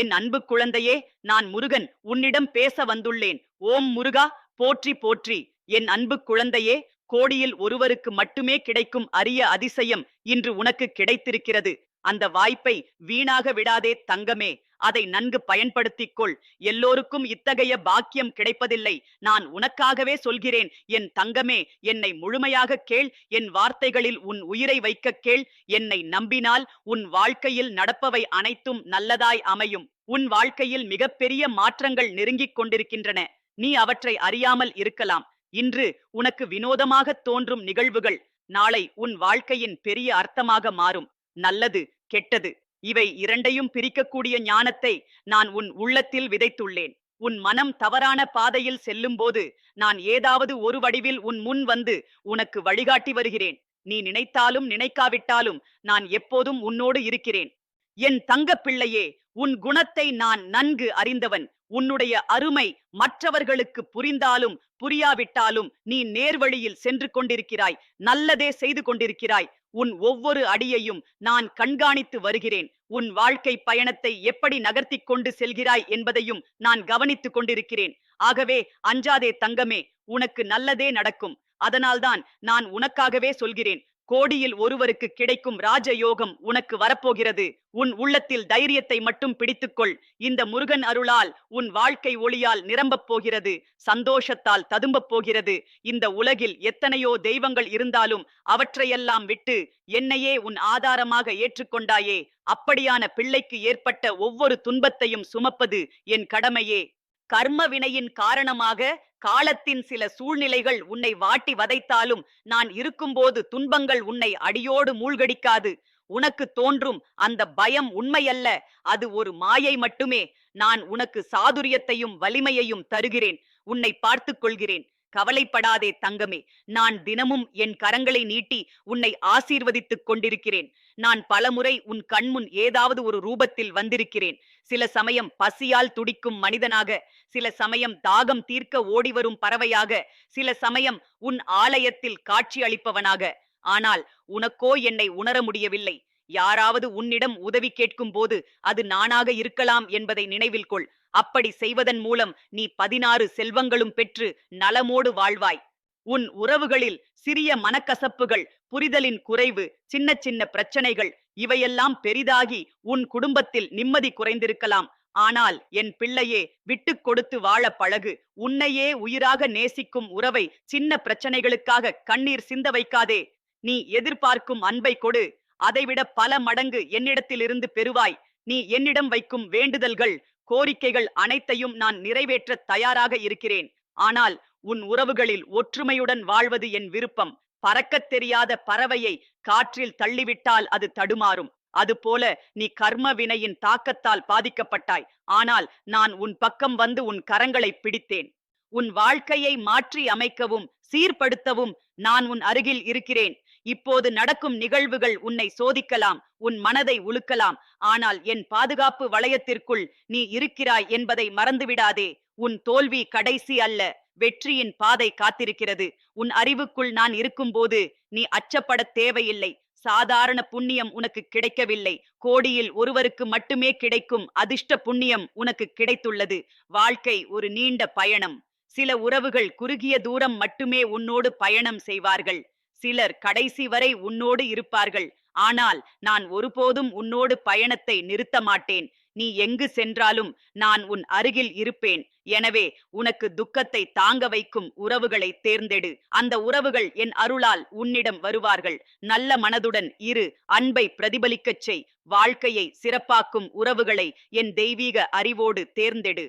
என் அன்பு குழந்தையே நான் முருகன் உன்னிடம் பேச வந்துள்ளேன். ஓம் முருகா போற்றி போற்றி. என் அன்பு குழந்தையே கோடியில் ஒருவருக்கு மட்டுமே கிடைக்கும் அரிய அதிசயம் இன்று உனக்கு கிடைத்திருக்கிறது. அந்த வாய்ப்பை வீணாக விடாதே தங்கமே. அதை நன்கு பயன்படுத்திக் கொள் எல்லோருக்கும் இத்தகைய பாக்கியம் கிடைப்பதில்லை. நான் உனக்காகவே சொல்கிறேன். என் தங்கமே என்னை முழுமையாக கேள். என் வார்த்தைகளில் உன் உயிரை வைக்க கேள். என்னை நம்பினால் உன் வாழ்க்கையில் நடப்பவை அனைத்தும் நல்லதாய் அமையும். உன் வாழ்க்கையில் மிகப்பெரிய மாற்றங்கள் நெருங்கிக் கொண்டிருக்கின்றன. நீ அவற்றை அறியாமல் இருக்கலாம். இன்று உனக்கு வினோதமாக தோன்றும் நிகழ்வுகள். நாளை உன் வாழ்க்கையின் பெரிய அர்த்தமாக மாறும். நல்லது கெட்டது. இவை இரண்டையும் பிரிக்கக்கூடிய ஞானத்தை நான் உன் உள்ளத்தில் விதைத்துள்ளேன். உன் மனம் தவறான பாதையில் செல்லும்போது நான் ஏதாவது ஒரு வடிவில் உன் முன் வந்து உனக்கு வழிகாட்டி வருகிறேன். நீ நினைத்தாலும் நினைக்காவிட்டாலும் நான் எப்போதும் உன்னோடு இருக்கிறேன். என் தங்கப் பிள்ளையே உன் குணத்தை நான் நன்கு அறிந்தவன். உன்னுடைய அருமை மற்றவர்களுக்கு புரிந்தாலும் புரியாவிட்டாலும் நீ நேர்வழியில் சென்று கொண்டிருக்கிறாய். நல்லதே செய்து கொண்டிருக்கிறாய். உன் ஒவ்வொரு அடியையும் நான் கண்காணித்து வருகிறேன். உன் வாழ்க்கை பயணத்தை எப்படி நகர்த்தி கொண்டு செல்கிறாய் என்பதையும் நான் கவனித்துக் கொண்டிருக்கிறேன். ஆகவே அஞ்சாதே தங்கமே உனக்கு நல்லதே நடக்கும். அதனால்தான் நான் உனக்காகவே சொல்கிறேன். கோடியில் ஒருவருக்கு கிடைக்கும் ராஜயோகம் உனக்கு வரப்போகிறது. உன் உள்ளத்தில் தைரியத்தை மட்டும் பிடித்துக்கொள். இந்த முருகன் அருளால் உன் வாழ்க்கை ஒளியால் நிரம்பப் போகிறது. சந்தோஷத்தால் ததும்பப் போகிறது. இந்த உலகில் எத்தனையோ தெய்வங்கள் இருந்தாலும் அவற்றையெல்லாம் விட்டு என்னையே உன் ஆதாரமாக ஏற்றுக்கொண்டாயே. அப்படியான பிள்ளைக்கு ஏற்பட்ட ஒவ்வொரு துன்பத்தையும் சுமப்பது என் கடமையே. கர்ம வினையின் காரணமாக காலத்தின் சில சூழ்நிலைகள் உன்னை வாட்டி வதைத்தாலும் நான் இருக்கும்போது துன்பங்கள் உன்னை அடியோடு மூழ்கடிக்காது. உனக்கு தோன்றும் அந்த பயம் உண்மையல்ல அது ஒரு மாயை மட்டுமே. நான் உனக்கு சாதுரியத்தையும் வலிமையையும் தருகிறேன். உன்னை பார்த்துக் கொள்கிறேன். கவலைப்படாதே தங்கமே. நான் தினமும் என் கரங்களை நீட்டி உன்னை ஆசீர்வதித்துக் கொண்டிருக்கிறேன். நான் பலமுறை உன் கண்முன் ஏதாவது ஒரு ரூபத்தில் வந்திருக்கிறேன். சில சமயம் பசியால் துடிக்கும் மனிதனாக சில சமயம் தாகம் தீர்க்க ஓடிவரும் பறவையாக சில சமயம் உன் ஆலயத்தில் காட்சி அளிப்பவனாக. ஆனால் உனக்கோ என்னை உணர முடியவில்லை. யாராவது உன்னிடம் உதவி கேட்கும் போது அது நானாக இருக்கலாம் என்பதை நினைவில் கொள். அப்படி செய்வதன் மூலம் நீ பதினாறு செல்வங்களும் பெற்று நலமோடு வாழ்வாய். உன் உறவுகளில் சிறிய மனக்கசப்புகள் புரிதலின் குறைவு சின்ன சின்ன பிரச்சனைகள் இவையெல்லாம் பெரிதாகி உன் குடும்பத்தில் நிம்மதி குறைந்திருக்கலாம். ஆனால் என் பிள்ளையே விட்டுக் கொடுத்து வாழ பழகு. உன்னையே உயிராக நேசிக்கும் உறவை சின்ன பிரச்சனைகளுக்காக கண்ணீர் சிந்த வைக்காதே. நீ எதிர்பார்க்கும் அன்பை கொடு. அதைவிட பல மடங்கு என்னிடத்திலிருந்து பெறுவாய். நீ என்னிடம் வைக்கும் வேண்டுதல்கள் கோரிக்கைகள் அனைத்தையும் நான் நிறைவேற்ற தயாராக இருக்கிறேன். ஆனால் உன் உறவுகளில் ஒற்றுமையுடன் வாழ்வது என் விருப்பம். பறக்கத் தெரியாத பறவையை காற்றில் தள்ளிவிட்டால் அது தடுமாறும். அதுபோல நீ கர்ம வினையின் தாக்கத்தால் பாதிக்கப்பட்டாய். ஆனால் நான் உன் பக்கம் வந்து உன் கரங்களை பிடித்தேன். உன் வாழ்க்கையை மாற்றி அமைக்கவும் சீர்படுத்தவும் நான் உன் அருகில் இருக்கிறேன். இப்போது நடக்கும் நிகழ்வுகள் உன்னை சோதிக்கலாம் உன் மனதை உழுக்கலாம். ஆனால் என் பாதுகாப்பு வளையத்திற்குள் நீ இருக்கிறாய் என்பதை மறந்துவிடாதே. உன் தோல்வி கடைசி அல்ல வெற்றியின் பாதை காத்திருக்கிறது. உன் அறிவுக்குள் நான் இருக்கும்போது நீ அச்சப்படத் தேவையில்லை. சாதாரண புண்ணியம் உனக்கு கிடைக்கவில்லை. கோடியில் ஒருவருக்கு மட்டுமே கிடைக்கும் அதிர்ஷ்ட புண்ணியம் உனக்கு கிடைத்துள்ளது. வாழ்க்கை ஒரு நீண்ட பயணம். சில உறவுகள் குறுகிய தூரம் மட்டுமே உன்னோடு பயணம் செய்வார்கள். சிலர் கடைசி வரை உன்னோடு இருப்பார்கள். ஆனால் நான் ஒருபோதும் உன்னோடு பயணத்தை நிறுத்த மாட்டேன். நீ எங்கு சென்றாலும் நான் உன் அருகில் இருப்பேன். எனவே உனக்கு துக்கத்தை தாங்க வைக்கும் உறவுகளை தேர்ந்தெடு. அந்த உறவுகள் என் அருளால் உன்னிடம் வருவார்கள். நல்ல மனதுடன் இரு. அன்பை பிரதிபலிக்கச் செய். வாழ்க்கையை சிறப்பாக்கும் உறவுகளை என் தெய்வீக அறிவோடு தேர்ந்தெடு.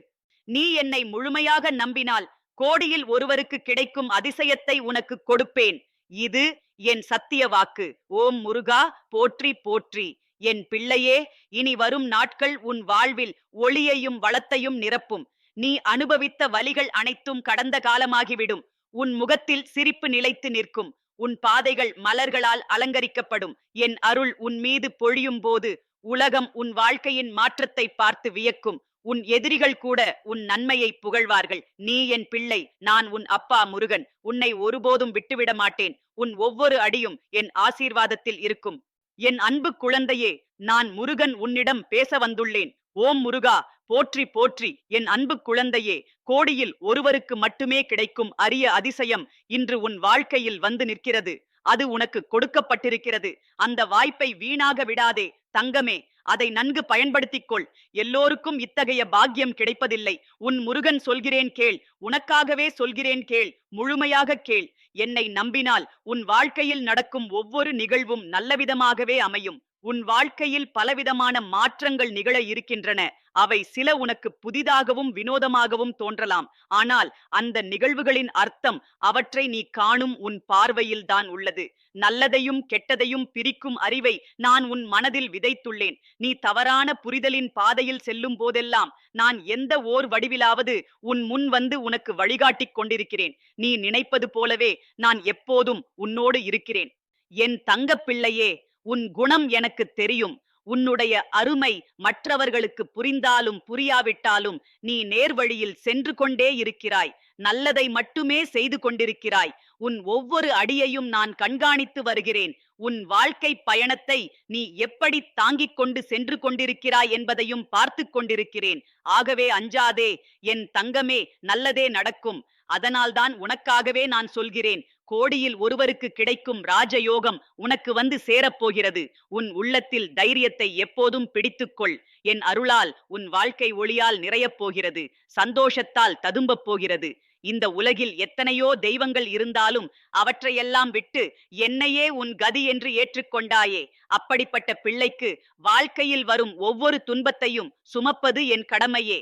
நீ என்னை முழுமையாக நம்பினால் கோடியில் ஒருவருக்கு கிடைக்கும் அதிசயத்தை உனக்கு கொடுப்பேன். இது என் சத்திய வாக்கு. ஓம் முருகா போற்றி போற்றி. என் பிள்ளையே இனி வரும் நாட்கள் உன் வாழ்வில் ஒளியையும் வளத்தையும் நிரப்பும். நீ அனுபவித்த வலிகள் அனைத்தும் கடந்த காலமாகிவிடும். உன் முகத்தில் சிரிப்பு நிலைத்து நிற்கும். உன் பாதைகள் மலர்களால் அலங்கரிக்கப்படும். என் அருள் உன் மீது பொழியும் போது உலகம் உன் வாழ்க்கையின் மாற்றத்தை பார்த்து வியக்கும். உன் எதிரிகள் கூட உன் நன்மையை புகழ்வார்கள். நீ என் பிள்ளை நான் உன் அப்பா முருகன். உன்னை ஒருபோதும் விட்டுவிட மாட்டேன். உன் ஒவ்வொரு அடியும் என் ஆசீர்வாதத்தில் இருக்கும். என் அன்பு குழந்தையே நான் முருகன் உன்னிடம் பேச வந்துள்ளேன். ஓம் முருகா போற்றி போற்றி. என் அன்பு குழந்தையே கோடியில் ஒருவருக்கு மட்டுமே கிடைக்கும் அரிய அதிசயம் இன்று உன் வாழ்க்கையில் வந்து நிற்கிறது. அது உனக்கு கொடுக்கப்பட்டிருக்கிறது. அந்த வாய்ப்பை வீணாக விடாதே. தங்கமே அதை நன்கு பயன்படுத்திக் கொள் எல்லோருக்கும் இத்தகைய பாக்கியம் கிடைப்பதில்லை. உன் முருகன் சொல்கிறேன் கேள். உனக்காகவே சொல்கிறேன் கேள். முழுமையாக கேள். என்னை நம்பினால் உன் வாழ்க்கையில் நடக்கும் ஒவ்வொரு நிகழ்வும் நல்லவிதமாகவே அமையும். உன் வாழ்க்கையில் பலவிதமான மாற்றங்கள் நிகழ இருக்கின்றன. அவை சில உனக்கு புதிதாகவும் வினோதமாகவும் தோன்றலாம். ஆனால் அந்த நிகழ்வுகளின் அர்த்தம் அவற்றை நீ காணும் உன் பார்வையில் தான் உள்ளது. நல்லதையும் கெட்டதையும் பிரிக்கும் அறிவை நான் உன் மனதில் விதைத்துள்ளேன். நீ தவறான புரிதலின் பாதையில் செல்லும் போதெல்லாம் நான் எந்த ஓர் வடிவிலாவது உன் முன் வந்து உனக்கு வழிகாட்டிக் கொண்டிருக்கிறேன். நீ நினைப்பது போலவே நான் எப்போதும் உன்னோடு இருக்கிறேன். என் தங்கப் பிள்ளையே உன் குணம் எனக்கு தெரியும். உன்னுடைய அருமை மற்றவர்களுக்கு புரிந்தாலும் புரியாவிட்டாலும் நீ நேர்வழியில் சென்று கொண்டே இருக்கிறாய். நல்லதை மட்டுமே செய்து கொண்டிருக்கிறாய். உன் ஒவ்வொரு அடியையும் நான் கண்காணித்து வருகிறேன். உன் வாழ்க்கை பயணத்தை நீ எப்படி தாங்கிக் கொண்டு சென்று கொண்டிருக்கிறாய் என்பதையும் பார்த்து கொண்டிருக்கிறேன். ஆகவே அஞ்சாதே என் தங்கமே நல்லதே நடக்கும். அதனால்தான் உனக்காகவே நான் சொல்கிறேன். கோடியில் ஒருவருக்கு கிடைக்கும் ராஜயோகம் உனக்கு வந்து சேரப்போகிறது. உன் உள்ளத்தில் தைரியத்தை எப்போதும் பிடித்துக்கொள். என் அருளால் உன் வாழ்க்கை ஒளியால் நிறையப் போகிறது. சந்தோஷத்தால் ததும்பப் போகிறது. இந்த உலகில் எத்தனையோ தெய்வங்கள் இருந்தாலும் அவற்றையெல்லாம் விட்டு என்னையே உன் கதி என்று ஏற்றுக்கொண்டாயே. அப்படிப்பட்ட பிள்ளைக்கு வாழ்க்கையில் வரும் ஒவ்வொரு துன்பத்தையும் சுமப்பது என் கடமையே.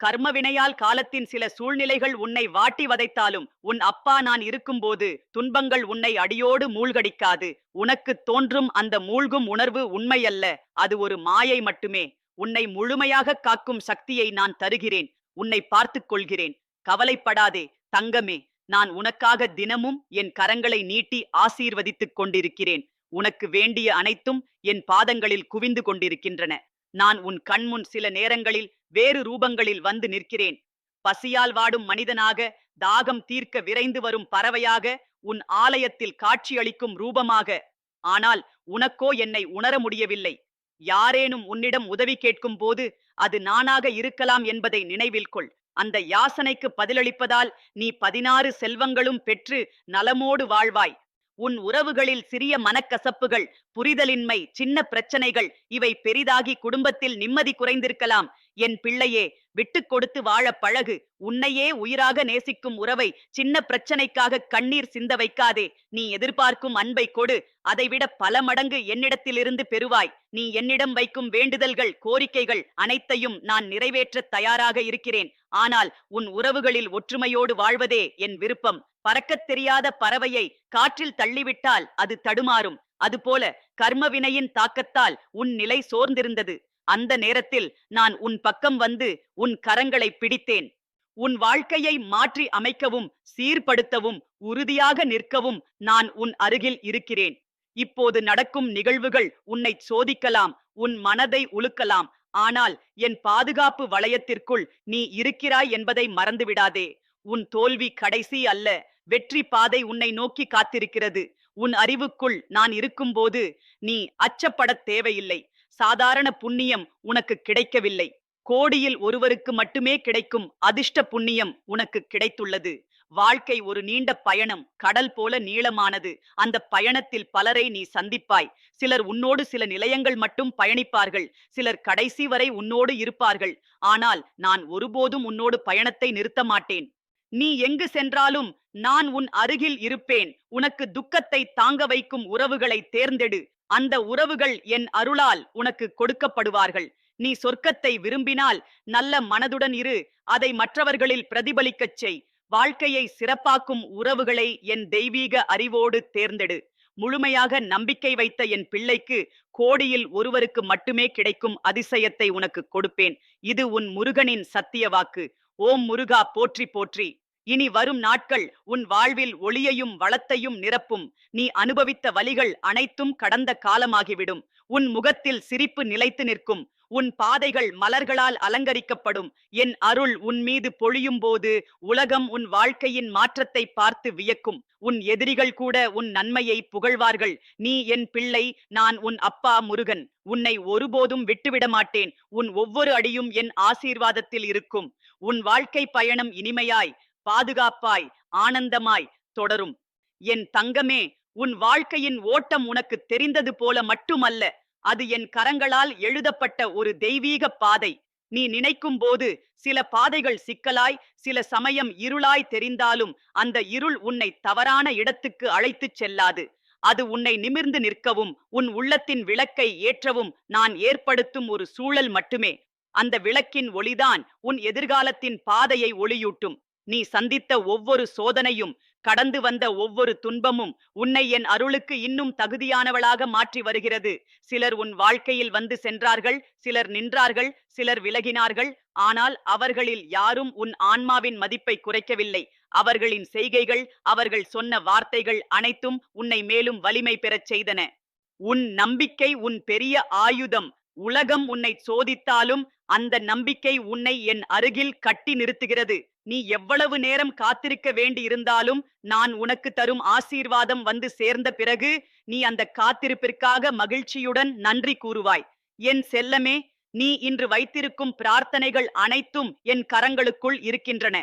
கர்மவினையால் காலத்தின் சில சூழ்நிலைகள் உன்னை வாட்டி வதைத்தாலும் உன் அப்பா நான் இருக்கும்போது துன்பங்கள் உன்னை அடியோடு மூழ்கடிக்காது. உனக்கு தோன்றும் அந்த மூழ்கும் உணர்வு உண்மையல்ல அது ஒரு மாயை மட்டுமே. உன்னை முழுமையாக காக்கும் சக்தியை நான் தருகிறேன் உன்னை பார்த்துக் கொள்கிறேன். கவலைப்படாதே தங்கமே நான் உனக்காக தினமும் என் கரங்களை நீட்டி ஆசீர்வதித்துக் கொண்டிருக்கிறேன். உனக்கு வேண்டிய அனைத்தும் என் பாதங்களில் குவிந்து கொண்டிருக்கின்றன. நான் உன் கண்முன் சில நேரங்களில் வேறு ரூபங்களில் வந்து நிற்கிறேன். பசியால் வாடும் மனிதனாக தாகம் தீர்க்க விரைந்து வரும் பறவையாக உன் ஆலயத்தில் காட்சியளிக்கும் ரூபமாக. ஆனால் உனக்கோ என்னை உணர முடியவில்லை. யாரேனும் உன்னிடம் உதவி கேட்கும் போது அது நானாக இருக்கலாம் என்பதை நினைவில் கொள். அந்த யாசனைக்கு பதிலளிப்பதால் நீ பதினாறு செல்வங்களும் பெற்று நலமோடு வாழ்வாய். உன் உறவுகளில் சிறிய மனக்கசப்புகள் புரிதலின்மை சின்ன பிரச்சனைகள் இவை பெரிதாகி குடும்பத்தில் நிம்மதி குறைந்திருக்கலாம். என் பிள்ளையே விட்டு கொடுத்து வாழ பழகு. உன்னையே உயிராக நேசிக்கும் உறவை சின்ன பிரச்சனைக்காக கண்ணீர் சிந்த வைக்காதே. நீ எதிர்பார்க்கும் அன்பை கொடு. அதைவிட பல மடங்கு என்னிடத்திலிருந்து பெறுவாய். நீ என்னிடம் வைக்கும் வேண்டுதல்கள் கோரிக்கைகள் அனைத்தையும் நான் நிறைவேற்ற தயாராக இருக்கிறேன். ஆனால் உன் உறவுகளில் ஒற்றுமையோடு வாழ்வதே என் விருப்பம். பறக்கத் தெரியாத பறவையை காற்றில் தள்ளிவிட்டால் அது தடுமாறும். அதுபோல கர்மவினையின் தாக்கத்தால் உன் நிலை சோர்ந்திருந்தது. அந்த நேரத்தில் நான் உன் பக்கம் வந்து உன் கரங்களை பிடித்தேன். உன் வாழ்க்கையை மாற்றி அமைக்கவும் சீர்படுத்தவும் உறுதியாக நிற்கவும் நான் உன் அருகில் இருக்கிறேன். இப்போது நடக்கும் நிகழ்வுகள் உன்னை சோதிக்கலாம் உன் மனதை உலுக்கலாம். ஆனால் என் பாதுகாப்பு வளையத்திற்குள் நீ இருக்கிறாய் என்பதை மறந்துவிடாதே. உன் தோல்வி கடைசி அல்ல வெற்றி பாதை உன்னை நோக்கி காத்திருக்கிறது. உன் அறிவுக்குள் நான் இருக்கும்போது நீ அச்சப்படத் தேவையில்லை. சாதாரண புண்ணியம் உனக்கு கிடைக்கவில்லை. கோடியில் ஒருவருக்கு மட்டுமே கிடைக்கும் அதிர்ஷ்ட புண்ணியம் உனக்கு கிடைத்துள்ளது. வாழ்க்கை ஒரு நீண்ட பயணம் கடல் போல நீளமானது. அந்த பயணத்தில் பலரை நீ சந்திப்பாய். சிலர் உன்னோடு சில நிலையங்கள் மட்டும் பயணிப்பார்கள். சிலர் கடைசி வரை உன்னோடு இருப்பார்கள். ஆனால் நான் ஒருபோதும் உன்னோடு பயணத்தை நிறுத்த மாட்டேன் நீ எங்கு சென்றாலும் நான் உன் அருகில் இருப்பேன். உனக்கு துக்கத்தை தாங்க வைக்கும் உறவுகளை தேர்ந்தெடு. அந்த உறவுகள் என் அருளால் உனக்கு கொடுக்கப்படுவார்கள். நீ சொர்க்கத்தை விரும்பினால் நல்ல மனதுடன் இரு. அதை மற்றவர்களில் பிரதிபலிக்கச் செய். வாழ்க்கையை சிறப்பாக்கும் உறவுகளை என் தெய்வீக அறிவோடு தேர்ந்தெடு. முழுமையாக நம்பிக்கை வைத்த என் பிள்ளைக்கு கோடியில் ஒருவருக்கு மட்டுமே கிடைக்கும் அதிசயத்தை உனக்கு கொடுப்பேன். இது உன் முருகனின் சத்திய வாக்கு. ஓம் முருகா போற்றி போற்றி. இனி வரும் நாட்கள் உன் வாழ்வில் ஒளியையும் வளத்தையும் நிரப்பும். நீ அனுபவித்த வலிகள் அனைத்தும் கடந்த காலமாகிவிடும். உன் முகத்தில் சிரிப்பு நிலைத்து நிற்கும். உன் பாதைகள் மலர்களால் அலங்கரிக்கப்படும். என் அருள் உன் மீது பொழியும் போது உலகம் உன் வாழ்க்கையின் மாற்றத்தை பார்த்து வியக்கும். உன் எதிரிகள் கூட உன் நன்மையை புகழ்வார்கள். நீ என் பிள்ளை நான் உன் அப்பா முருகன். உன்னை ஒருபோதும் விட்டுவிட மாட்டேன். உன் ஒவ்வொரு அடியும் என் ஆசீர்வாதத்தில் இருக்கும். உன் வாழ்க்கை பயணம் இனிமையாய். பாதுகாப்பாய் ஆனந்தமாய் தொடரும். என் தங்கமே உன் வாழ்க்கையின் ஓட்டம் உனக்கு தெரிந்தது போல மட்டுமல்ல அது என் கரங்களால் எழுதப்பட்ட ஒரு தெய்வீக பாதை. நீ நினைக்கும் போது சில பாதைகள் சிக்கலாய் சில சமயம் இருளாய் தெரிந்தாலும் அந்த இருள் உன்னை தவறான இடத்துக்கு அழைத்துச் செல்லாது. அது உன்னை நிமிர்ந்து நிற்கவும் உன் உள்ளத்தின் விளக்கை ஏற்றவும் நான் ஏற்படுத்தும் ஒரு சூழல் மட்டுமே. அந்த விளக்கின் ஒளிதான் உன் எதிர்காலத்தின் பாதையை ஒளியூட்டும். நீ சந்தித்த ஒவ்வொரு சோதனையும் கடந்து வந்த ஒவ்வொரு துன்பமும் உன்னை என் அருளுக்கு இன்னும் தகுதியானவளாக மாற்றி வருகிறது. சிலர் உன் வாழ்க்கையில் வந்து சென்றார்கள் சிலர் நின்றார்கள் சிலர் விலகினார்கள். ஆனால் அவர்களில் யாரும் உன் ஆன்மாவின் மதிப்பை குறைக்கவில்லை. அவர்களின் செய்கைகள் அவர்கள் சொன்ன வார்த்தைகள் அனைத்தும் உன்னை மேலும் வலிமை பெறச் செய்தன. உன் நம்பிக்கை உன் பெரிய ஆயுதம். உலகம் உன்னை சோதித்தாலும் அந்த நம்பிக்கை உன்னை என் அருகில் கட்டி நிறுத்துகிறது. நீ எவ்வளவு நேரம் காத்திருக்க வேண்டி இருந்தாலும் நான் உனக்கு தரும் ஆசீர்வாதம் வந்து சேர்ந்த பிறகு நீ அந்த காத்திருப்பிற்காக மகிழ்ச்சியுடன் நன்றி கூறுவாய். என் செல்லமே நீ இன்று வைத்திருக்கும் பிரார்த்தனைகள் அனைத்தும் என் கரங்களுக்குள் இருக்கின்றன.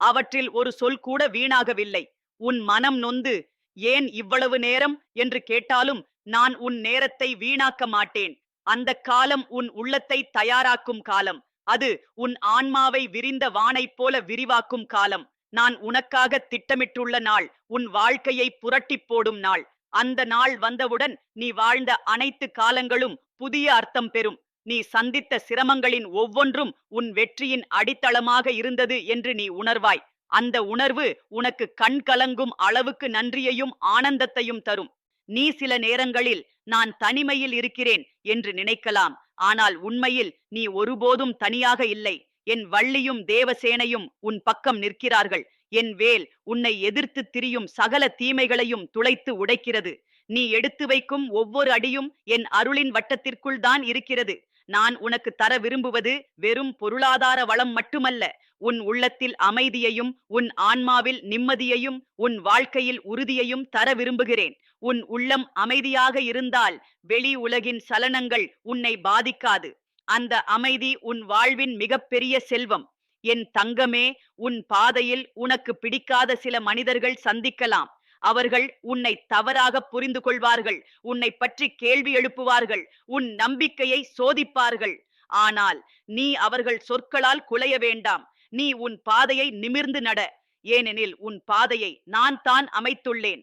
அவற்றில் ஒரு சொல் கூட வீணாகவில்லை. உன் மனம் நொந்து ஏன் இவ்வளவு நேரம் என்று கேட்டாலும் நான் உன் நேரத்தை வீணாக்க மாட்டேன். அந்த காலம் உன் உள்ளத்தை தயாராக்கும் காலம். அது உன் ஆன்மாவை விரிந்த வானைப் போல விரிவாக்கும் காலம். நான் உனக்காக திட்டமிட்டுள்ள நாள் உன் வாழ்க்கையை புரட்டிப் போடும் நாள். அந்த நாள் வந்தவுடன் நீ வாழ்ந்த அனைத்து காலங்களும் புதிய அர்த்தம் பெறும். நீ சந்தித்த சிரமங்களின் ஒவ்வொன்றும் உன் வெற்றியின் அடித்தளமாக இருந்தது என்று நீ உணர்வாய். அந்த உணர்வு உனக்கு கண் கலங்கும் அளவுக்கு நன்றியையும் ஆனந்தத்தையும் தரும். நீ சில நேரங்களில் நான் தனிமையில் இருக்கிறேன் என்று நினைக்கலாம். ஆனால் உண்மையில் நீ ஒருபோதும் தனியாக இல்லை. என் வள்ளியும் தேவசேனையும் உன் பக்கம் நிற்கிறார்கள். என் வேல் உன்னை எதிர்த்து திரியும் சகல தீமைகளையும் துளைத்து உடைக்கிறது. நீ எடுத்து வைக்கும் ஒவ்வொரு அடியும் என் அருளின் வட்டத்திற்குள் தான் இருக்கிறது. நான் உனக்கு தர விரும்புவது வெறும் பொருளாதார வளம் மட்டுமல்ல. உன் உள்ளத்தில் அமைதியையும் உன் ஆன்மாவில் நிம்மதியையும் உன் வாழ்க்கையில் உறுதியையும் தர விரும்புகிறேன். உன் உள்ளம் அமைதியாக இருந்தால் வெளி உலகின் சலனங்கள் உன்னை பாதிக்காது. அந்த அமைதி உன் வாழ்வின் மிகப்பெரிய செல்வம். என் தங்கமே உன் பாதையில் உனக்கு பிடிக்காத சில மனிதர்கள் சந்திக்கலாம். அவர்கள் உன்னை தவறாக புரிந்து கொள்வார்கள். உன்னை பற்றி கேள்வி எழுப்புவார்கள். உன் நம்பிக்கையை சோதிப்பார்கள். ஆனால் நீ அவர்கள் சொற்களால் குலைய வேண்டாம். நீ உன் பாதையை நிமிர்ந்து நட. ஏனெனில் உன் பாதையை நான் தான் அமைத்துள்ளேன்.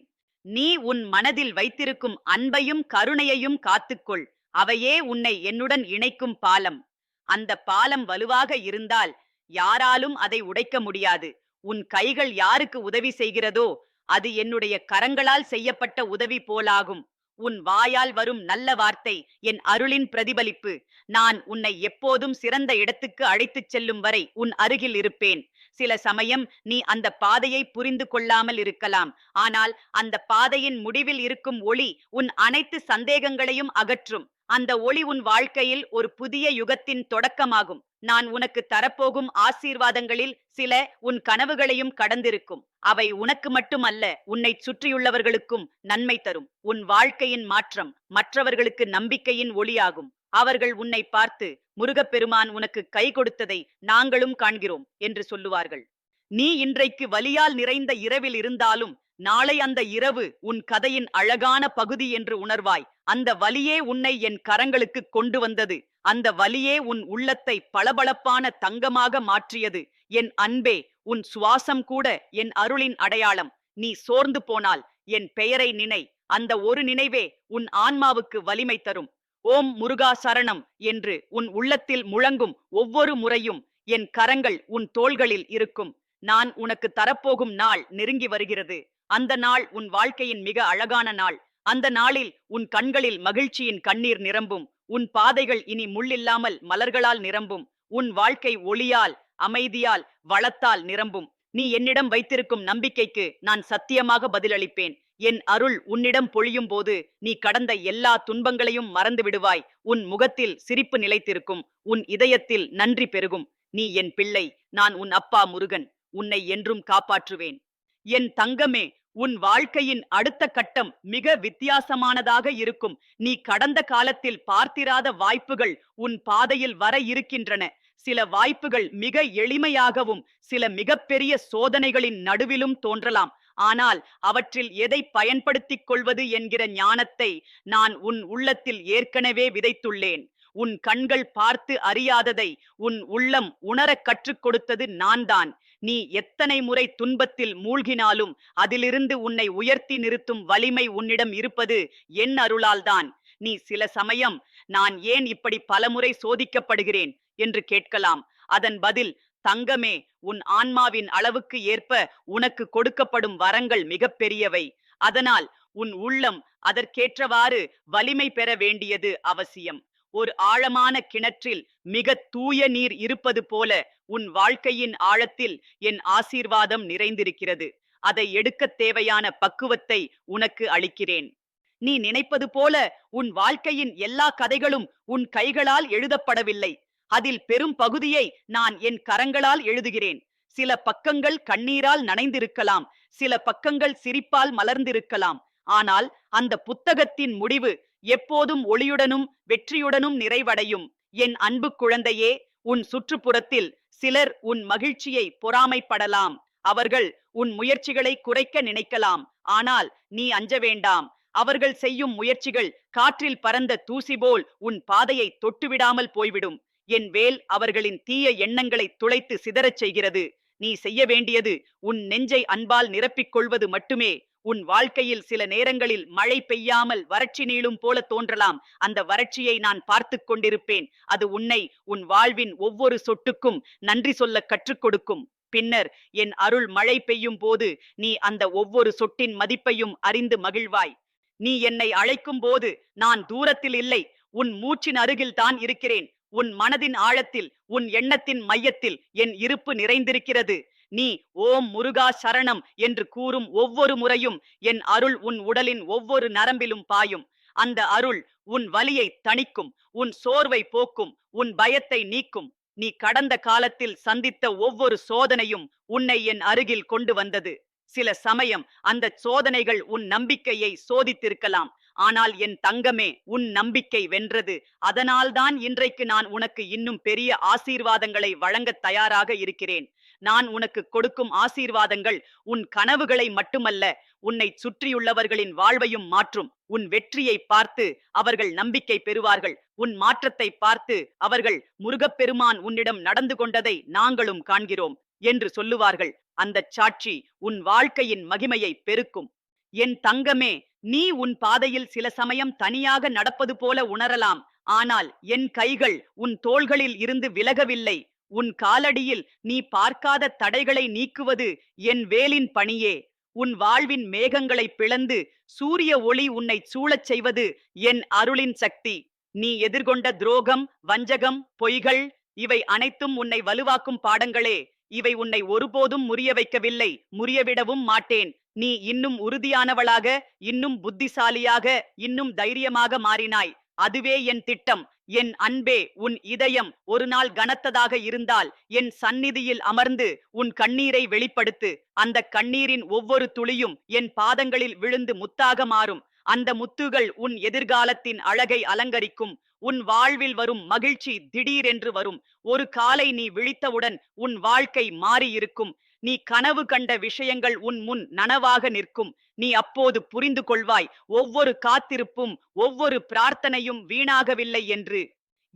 நீ உன் மனதில் வைத்திருக்கும் அன்பையும் கருணையையும் காத்துக்கொள். அவையே உன்னை என்னுடன் இணைக்கும் பாலம். அந்த பாலம் வலுவாக இருந்தால் யாராலும் அதை உடைக்க முடியாது. உன் கைகள் யாருக்கு உதவி செய்கிறதோ அது என்னுடைய கரங்களால் செய்யப்பட்ட உதவி போலாகும். உன் வாயால் வரும் நல்ல வார்த்தை என் அருளின் பிரதிபலிப்பு. நான் உன்னை எப்போதும் சிறந்த இடத்துக்கு அழைத்துச் செல்லும் வரை உன் அருகில் இருப்பேன். சில சமயம் நீ அந்த பாதையை புரிந்து கொள்ளாமல் இருக்கலாம். ஆனால் அந்த பாதையின் முடிவில் இருக்கும் ஒளி உன் அனைத்து சந்தேகங்களையும் அகற்றும். அந்த ஒளி உன் வாழ்க்கையில் ஒரு புதிய யுகத்தின் தொடக்கமாகும். நான் உனக்கு தரப்போகும் ஆசீர்வாதங்களில் சில உன் கனவுகளையும் கடந்திருக்கும். அவை உனக்கு மட்டுமல்ல உன்னை சுற்றியுள்ளவர்களுக்கும் நன்மை தரும். உன் வாழ்க்கையின் மாற்றம் மற்றவர்களுக்கு நம்பிக்கையின் ஒளியாகும். அவர்கள் உன்னை பார்த்து முருகப்பெருமான் உனக்கு கை கொடுத்ததை நாங்களும் காண்கிறோம் என்று சொல்லுவார்கள். நீ இன்றைக்கு வலியால் நிறைந்த இரவில் இருந்தாலும் நாளை அந்த இரவு உன் கதையின் அழகான பகுதி என்று உணர்வாய். அந்த வலியே உன்னை என் கரங்களுக்கு கொண்டு வந்தது. அந்த வலியே உன் உள்ளத்தை பளபளப்பான தங்கமாக மாற்றியது. என் அன்பே உன் சுவாசம் கூட என் அருளின் அடையாளம். நீ சோர்ந்து போனால் என் பெயரை நினை. அந்த ஒரு நினைவே உன் ஆன்மாவுக்கு வலிமை தரும். ஓம் முருகா சரணம் என்று உன் உள்ளத்தில் முழங்கும் ஒவ்வொரு முறையும் என் கரங்கள் உன் தோள்களில் இருக்கும். நான் உனக்கு தரப்போகும் நாள் நெருங்கி வருகிறது. அந்த நாள் உன் வாழ்க்கையின் மிக அழகான நாள். அந்த நாளில் உன் கண்களில் மகிழ்ச்சியின் கண்ணீர் நிரம்பும். உன் பாதைகள் இனி முள்ளில்லாமல் மலர்களால் நிரம்பும். உன் வாழ்க்கை ஒளியால் அமைதியால் வளத்தால் நிரம்பும். நீ என்னிடம் வைத்திருக்கும் நம்பிக்கைக்கு நான் சத்தியமாக பதிலளிப்பேன். என் அருள் உன்னிடம் பொழியும் போது நீ கடந்த எல்லா துன்பங்களையும் மறந்து விடுவாய். உன் முகத்தில் சிரிப்பு நிலைத்திருக்கும். உன் இதயத்தில் நன்றி பெருகும். நீ என் பிள்ளை. நான் உன் அப்பா முருகன். உன்னை என்றும் காப்பாற்றுவேன். என் தங்கமே உன் வாழ்க்கையின் அடுத்த கட்டம் மிக வித்தியாசமானதாக இருக்கும். நீ கடந்த காலத்தில் பார்த்திராத வாய்ப்புகள் உன் பாதையில் வர இருக்கின்றன. சில வாய்ப்புகள் மிக எளிமையாகவும் சில மிகப்பெரிய சோதனைகளின் நடுவிலும் தோன்றலாம். ஆனால் அவற்றில் எதை பயன்படுத்திக் கொள்வது என்கிற ஞானத்தை நான் உன் உள்ளத்தில் ஏற்கனவே விதைத்துள்ளேன். உன் கண்கள் பார்த்து அறியாததை உன் உள்ளம் உணரக் கற்றுக் கொடுத்தது நான்தான். நீ எத்தனை முறை துன்பத்தில் மூழ்கினாலும் அதிலிருந்து உன்னை உயர்த்தி நிறுத்தும் வலிமை உன்னிடம் இருப்பது என் அருளால்தான். நீ சில சமயம் நான் ஏன் இப்படி பலமுறை சோதிக்கப்படுகிறேன்? என்று கேட்கலாம். அதன் பதில் தங்கமே உன் ஆன்மாவின் அளவுக்கு ஏற்ப உனக்கு கொடுக்கப்படும் வரங்கள் மிகப்பெரியவை. அதனால் உன் உள்ளம் அதற்கேற்றவாறு வலிமை பெற வேண்டியது அவசியம். ஒரு ஆழமான கிணற்றில் மிக தூய நீர் இருப்பது போல உன் வாழ்க்கையின் ஆழத்தில் என் ஆசீர்வாதம் நிறைந்திருக்கிறது. அதை எடுக்கத் தேவையான பக்குவத்தை உனக்கு அளிக்கிறேன். நீ நினைப்பது போல உன் வாழ்க்கையின் எல்லா கதைகளும் உன் கைகளால் எழுதப்படவில்லை. அதில் பெரும் பகுதியை நான் என் கரங்களால் எழுதுகிறேன். சில பக்கங்கள் கண்ணீரால் நனைந்திருக்கலாம் சில பக்கங்கள் சிரிப்பால் மலர்ந்திருக்கலாம். ஆனால் அந்த புத்தகத்தின் முடிவு எப்போதும் ஒளியுடனும் வெற்றியுடனும் நிறைவடையும். என் அன்பு குழந்தையே உன் சுற்றுப்புறத்தில் சிலர் உன் மகிழ்ச்சியை பொறாமைப்படலாம். அவர்கள் உன் முயற்சிகளை குறைக்க நினைக்கலாம். ஆனால் நீ அஞ்ச வேண்டாம். அவர்கள் செய்யும் முயற்சிகள் காற்றில் பறந்த தூசி போல் உன் பாதையை தொட்டுவிடாமல் போய்விடும். என் வேல் அவர்களின் தீய எண்ணங்களை துளைத்து சிதறச் செய்கிறது. நீ செய்ய வேண்டியது உன் நெஞ்சை அன்பால் நிரப்பிக் கொள்வது மட்டுமே. உன் வாழ்க்கையில் சில நேரங்களில் மழை பெய்யாமல் வறட்சி நீளும் போல தோன்றலாம். அந்த வறட்சியை நான் பார்த்து கொண்டிருப்பேன். அது உன்னை உன் வாழ்வின் ஒவ்வொரு சொட்டுக்கும் நன்றி சொல்ல கற்றுக் கொடுக்கும். பின்னர் என் அருள் மழை பெய்யும் போது நீ அந்த ஒவ்வொரு சொட்டின் மதிப்பையும் அறிந்து மகிழ்வாய். நீ என்னை அழைக்கும் போது நான் தூரத்தில் இல்லை. உன் மூச்சின் அருகில் தான் இருக்கிறேன். உன் மனதின் ஆழத்தில் உன் எண்ணத்தின் மையத்தில் என் இருப்பு நிறைந்திருக்கிறது. நீ ஓம் முருகா சரணம் என்று கூறும் ஒவ்வொரு முறையும் என் அருள் உன் உடலின் ஒவ்வொரு நரம்பிலும் பாயும். அந்த அருள் உன் வலியை தணிக்கும் உன் சோர்வை போக்கும் உன் பயத்தை நீக்கும். நீ கடந்த காலத்தில் சந்தித்த ஒவ்வொரு சோதனையும் உன்னை என் அருகில் கொண்டு வந்தது. சில சமயம் அந்த சோதனைகள் உன் நம்பிக்கையை சோதித்திருக்கலாம். ஆனால் என் தங்கமே உன் நம்பிக்கை வென்றது. அதனால்தான் இன்றைக்கு நான் உனக்கு இன்னும் பெரிய ஆசீர்வாதங்களை வழங்கத் தயாராக இருக்கிறேன். நான் உனக்கு கொடுக்கும் ஆசீர்வாதங்கள் உன் கனவுகளை மட்டுமல்ல உன்னை சுற்றியுள்ளவர்களின் வாழ்வையும் மாற்றும். உன் வெற்றியை பார்த்து அவர்கள் நம்பிக்கை பெறுவார்கள். உன் மாற்றத்தை பார்த்து அவர்கள் முருகப்பெருமான் உன்னிடம் நடந்து கொண்டதை நாங்களும் காண்கிறோம் என்று சொல்லுவார்கள். அந்த சாட்சி உன் வாழ்க்கையின் மகிமையை பெருக்கும். என் தங்கமே நீ உன் பாதையில் சில சமயம் தனியாக நடப்பது போல உணரலாம். ஆனால் என் கைகள் உன் தோள்களில் இருந்து விலகவில்லை. உன் காலடியில் நீ பார்க்காத தடைகளை நீக்குவது என் வேலின் பணியே. உன் வாழ்வின் மேகங்களை பிளந்து சூரிய ஒளி உன்னை சூழச் செய்வது என் அருளின் சக்தி. நீ எதிர்கொண்ட துரோகம் வஞ்சகம் பொய்கள் இவை அனைத்தும் உன்னை வலுவாக்கும் பாடங்களே. இவை உன்னை ஒருபோதும் முறிய வைக்கவில்லை முறியவிடவும் மாட்டேன். நீ இன்னும் உறுதியானவளாக இன்னும் புத்திசாலியாக இன்னும் தைரியமாக மாறினாய். அதுவே என் திட்டம். என் அன்பே உன் இதயம் ஒரு நாள் கனத்ததாக இருந்தால் என் சந்நிதியில் அமர்ந்து உன் கண்ணீரை வெளிப்படுத்து. அந்த கண்ணீரின் ஒவ்வொரு துளியும் என் பாதங்களில் விழுந்து முத்தாக மாறும். அந்த முத்துகள் உன் எதிர்காலத்தின் அழகை அலங்கரிக்கும். உன் வாழ்வில் வரும் மகிழ்ச்சி திடீரென்று வரும். ஒரு காலை நீ விழித்தவுடன் உன் வாழ்க்கை மாறியிருக்கும். நீ கனவு கண்ட விஷயங்கள் உன் முன் நனவாக நிற்கும். நீ அப்போது புரிந்து கொள்வாய் ஒவ்வொரு காத்திருப்பும் ஒவ்வொரு பிரார்த்தனையும் வீணாகவில்லை என்று.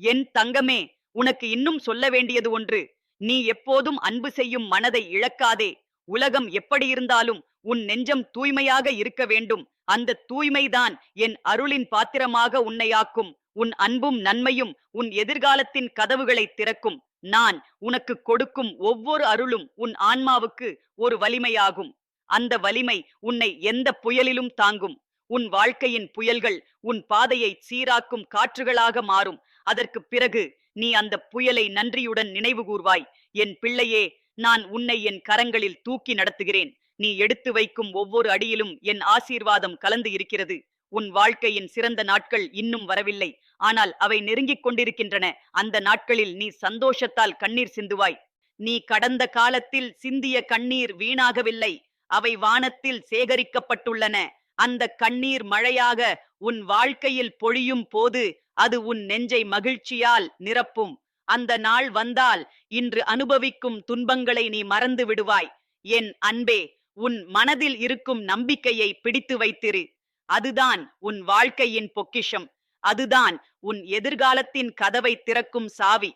என் தங்கமே உனக்கு இன்னும் சொல்ல வேண்டியது ஒன்று. நீ எப்போதும் அன்பு செய்யும் மனதை இழக்காதே. உலகம் எப்படி இருந்தாலும் உன் நெஞ்சம் தூய்மையாக இருக்க வேண்டும். அந்த தூய்மைதான் என் அருளின் பாத்திரமாக உன்னையாக்கும் உன் அன்பும் நன்மையும் உன் எதிர்காலத்தின் கதவுகளை திறக்கும். நான் உனக்கு கொடுக்கும் ஒவ்வொரு அருளும் உன் ஆன்மாவுக்கு ஒரு வலிமையாகும். அந்த வலிமை உன்னை எந்த புயலிலும் தாங்கும். உன் வாழ்க்கையின் புயல்கள் உன் பாதையை சீராக்கும் காற்றுகளாக மாறும். அதற்கு பிறகு நீ அந்த புயலை நன்றியுடன் நினைவு கூர்வாய். என் பிள்ளையே நான் உன்னை என் கரங்களில் தூக்கி நடத்துகிறேன். நீ எடுத்து வைக்கும் ஒவ்வொரு அடியிலும் என் ஆசீர்வாதம் கலந்து இருக்கிறது. உன் வாழ்க்கையின் சிறந்த நாட்கள் இன்னும் வரவில்லை. ஆனால் அவை நெருங்கிக் கொண்டிருக்கின்றன. அந்த நாட்களில் நீ சந்தோஷத்தால் கண்ணீர் சிந்துவாய். நீ கடந்த காலத்தில் சிந்திய கண்ணீர் வீணாகவில்லை. அவை வானத்தில் சேகரிக்கப்பட்டுள்ளன. அந்த கண்ணீர் மழையாக உன் வாழ்க்கையில் பொழியும் போது அது உன் நெஞ்சை மகிழ்ச்சியால் நிரப்பும். அந்த நாள் வந்தால் இன்று அனுபவிக்கும் துன்பங்களை நீ மறந்து விடுவாய். என் அன்பே உன் மனதில் இருக்கும் நம்பிக்கையை பிடித்து வைத்திரு. அதுதான் உன் வாழ்க்கையின் பொக்கிஷம். அதுதான் உன் எதிர்காலத்தின் கதவை திறக்கும் சாவி.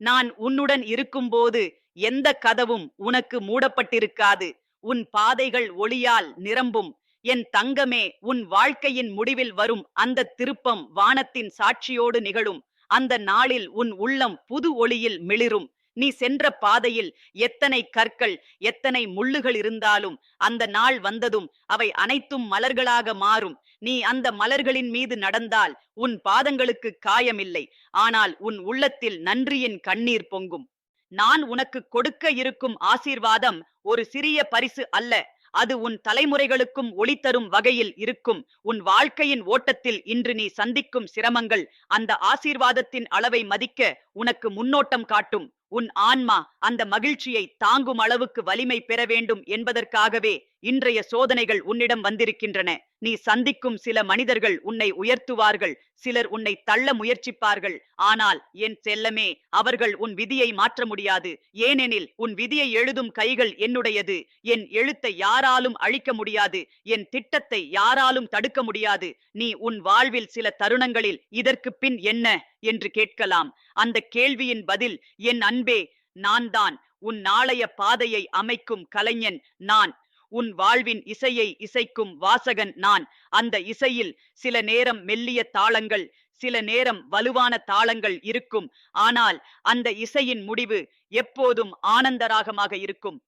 நான் உன்னுடன் இருக்கும்போது எந்த கதவும் உனக்கு மூடப்பட்டிருக்காது. உன் பாதைகள் ஒளியால் நிரம்பும். என் தங்கமே உன் வாழ்க்கையின் முடிவில் வரும் அந்த திருப்பம் வானத்தின் சாட்சியோடு நிகழும். அந்த நாளில் உன் உள்ளம் புது ஒளியில் மிளிரும். நீ சென்ற பாதையில் எத்தனை கற்கள் எத்தனை முள்ளுகள் இருந்தாலும் அந்த நாள் வந்ததும் அவை அனைத்தும் மலர்களாக மாறும். நீ அந்த மலர்களின் மீது நடந்தால் உன் பாதங்களுக்கு காயமில்லை. ஆனால் உன் உள்ளத்தில் நன்றியின் கண்ணீர் பொங்கும். நான் உனக்கு கொடுக்க இருக்கும் ஆசீர்வாதம் ஒரு சிறிய பரிசு அல்ல. அது உன் தலைமுறைகளுக்கும் ஒளி தரும் வகையில் இருக்கும். உன் வாழ்க்கையின் ஓட்டத்தில் இன்று நீ சந்திக்கும் சிரமங்கள் அந்த ஆசீர்வாதத்தின் அளவை மதிக்க உனக்கு முன்னோட்டம் காட்டும். உன் ஆன்மா அந்த மகிழ்ச்சியை தாங்கும் அளவுக்கு வலிமை பெற வேண்டும் என்பதற்காகவே இன்றைய சோதனைகள் உன்னிடம் வந்திருக்கின்றன. நீ சந்திக்கும் சில மனிதர்கள் உன்னை உயர்த்துவார்கள். சிலர் உன்னை தள்ள முயற்சிப்பார்கள். ஆனால் என் செல்லமே அவர்கள் உன் விதியை மாற்ற முடியாது. ஏனெனில் உன் விதியை எழுதும் கைகள் என்னுடையது. என் எழுத்தை யாராலும் அழிக்க முடியாது. என் திட்டத்தை யாராலும் தடுக்க முடியாது. நீ உன் வாழ்வில் சில தருணங்களில் இதற்கு பின் என்ன? என்று கேட்கலாம். அந்த கேள்வியின் பதில் என் அன்பே நான் தான் உன் நாளைய பாதையை அமைக்கும் கலைஞன் நான். உன் வாழ்வின் இசையை இசைக்கும் வாசகன் நான். அந்த இசையில் சில நேரம் மெல்லிய தாளங்கள் சில நேரம் வலுவான தாளங்கள் இருக்கும். ஆனால் அந்த இசையின் முடிவு எப்போதும் ஆனந்தராகமாக இருக்கும்.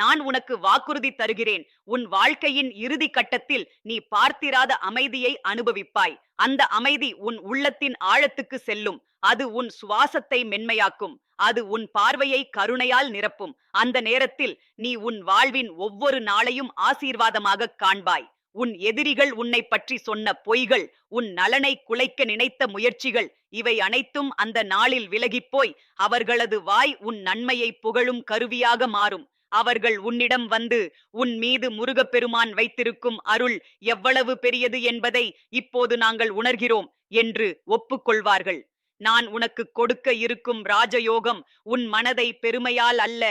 நான் உனக்கு வாக்குறுதி தருகிறேன். உன் வாழ்க்கையின் இறுதி கட்டத்தில் நீ பார்த்திராத அமைதியை அனுபவிப்பாய். அந்த அமைதி உன் உள்ளத்தின் ஆழத்துக்கு செல்லும். அது உன் சுவாசத்தை மென்மையாக்கும். அது உன் பார்வையை கருணையால் நிரப்பும். அந்த நேரத்தில் நீ உன் வாழ்வின் ஒவ்வொரு நாளையும் ஆசீர்வாதமாக காண்பாய். உன் எதிரிகள் உன்னை பற்றி சொன்ன பொய்கள் உன் நலனை குலைக்க நினைத்த முயற்சிகள் இவை அனைத்தும் அந்த நாளில் விலகிப்போய் அவர்களது வாய் உன் நன்மையை புகழும் கருவியாக மாறும். அவர்கள் உன்னிடம் வந்து உன் மீது முருகப்பெருமான் வைத்திருக்கும் அருள் எவ்வளவு பெரியது என்பதை இப்போது நாங்கள் உணர்கிறோம் என்று ஒப்புக்கொள்வார்கள். நான் உனக்கு கொடுக்க இருக்கும் ராஜயோகம் உன் மனதை பெருமையால் அல்ல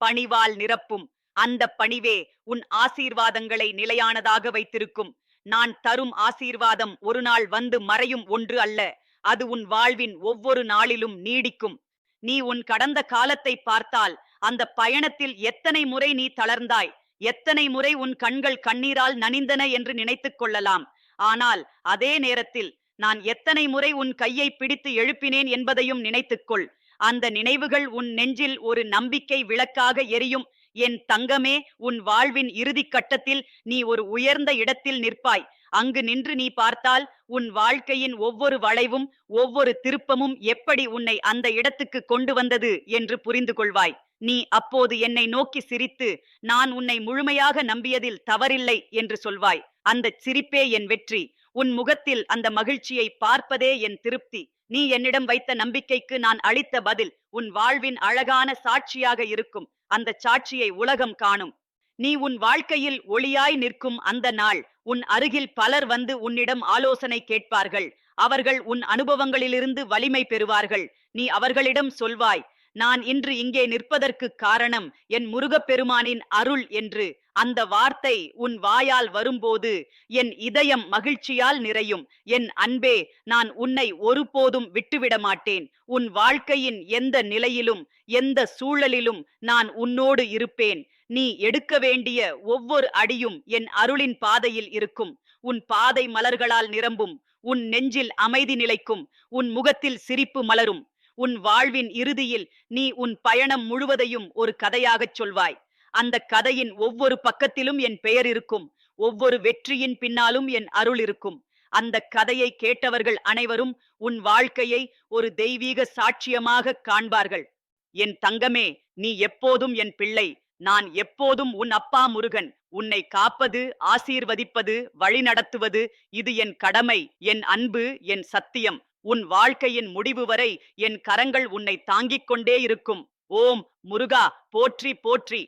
பணிவால் நிரப்பும். அந்த பணிவே உன் ஆசீர்வாதங்களை நிலையானதாக வைத்திருக்கும். நான் தரும் ஆசீர்வாதம் ஒரு நாள் வந்து மறையும் ஒன்று அல்ல அது உன் வாழ்வின் ஒவ்வொரு நாளிலும் நீடிக்கும். நீ உன் கடந்த காலத்தை பார்த்தால் அந்த பயணத்தில் எத்தனை முறை நீ தளர்ந்தாய்? எத்தனை முறை உன் கண்கள் கண்ணீரால் நனிந்தன என்று நினைத்துக் கொள்ளலாம். ஆனால் அதே நேரத்தில் நான் எத்தனை முறை உன் கையை பிடித்து எழுப்பினேன் என்பதையும் நினைத்துக்கொள் அந்த நினைவுகள் உன் நெஞ்சில் ஒரு நம்பிக்கை விளக்காக எரியும். என் தங்கமே உன் வாழ்வின் இறுதி கட்டத்தில் நீ ஒரு உயர்ந்த இடத்தில் நிற்பாய். அங்கு நின்று நீ பார்த்தால் உன் வாழ்க்கையின் ஒவ்வொரு வளைவும் ஒவ்வொரு திருப்பமும் எப்படி உன்னை அந்த இடத்துக்கு கொண்டு வந்தது என்று புரிந்து கொள்வாய் நீ அப்போது என்னை நோக்கி சிரித்து நான் உன்னை முழுமையாக நம்பியதில் தவறில்லை என்று சொல்வாய். அந்த சிரிப்பே என் வெற்றி. உன் முகத்தில் அந்த மகிழ்ச்சியை பார்ப்பதே என் திருப்தி. நீ என்னிடம் வைத்த நம்பிக்கைக்கு நான் அளித்த பதில் உன் வாழ்வின் அழகான சாட்சியாக இருக்கும். அந்த சாட்சியை உலகம் காணும். நீ உன் வாழ்க்கையில் ஒளியாய் நிற்கும் அந்த நாள். உன் அருகில் பலர் வந்து உன்னிடம் ஆலோசனை கேட்பார்கள். அவர்கள் உன் அனுபவங்களிலிருந்து வலிமை பெறுவார்கள். நீ அவர்களிடம் சொல்வாய் நான் இன்று இங்கே நிற்பதற்கு காரணம் என் முருகப்பெருமானின் அருள் என்று. அந்த வார்த்தை உன் வாயால் வரும்போது என் இதயம் மகிழ்ச்சியால் நிறையும். என் அன்பே நான் உன்னை ஒருபோதும் விட்டுவிட மாட்டேன். உன் வாழ்க்கையின் எந்த நிலையிலும் எந்த சூழலிலும் நான் உன்னோடு இருப்பேன். நீ எடுக்க வேண்டிய ஒவ்வொரு அடியும் என் அருளின் பாதையில் இருக்கும். உன் பாதை மலர்களால் நிரம்பும். உன் நெஞ்சில் அமைதி நிலைக்கும். உன் முகத்தில் சிரிப்பு மலரும். உன் வாழ்வின் இறுதியில் நீ உன் பயணம் முழுவதையும் ஒரு கதையாகச் சொல்வாய். அந்த கதையின் ஒவ்வொரு பக்கத்திலும் என் பெயர் இருக்கும். ஒவ்வொரு வெற்றியின் பின்னாலும் என் அருள் இருக்கும். அந்த கதையை கேட்டவர்கள் அனைவரும் உன் வாழ்க்கையை ஒரு தெய்வீக சாட்சியமாக காண்பார்கள். என் தங்கமே நீ எப்போதும் என் பிள்ளை. நான் எப்போதும் உன் அப்பா முருகன். உன்னை காப்பது ஆசீர்வதிப்பது வழிநடத்துவது இது என் கடமை என் அன்பு என் சத்தியம். உன் வாழ்க்கையின் முடிவு வரை என் கரங்கள் உன்னை தாங்கிக் கொண்டே இருக்கும். ஓம் முருகா போற்றி போற்றி.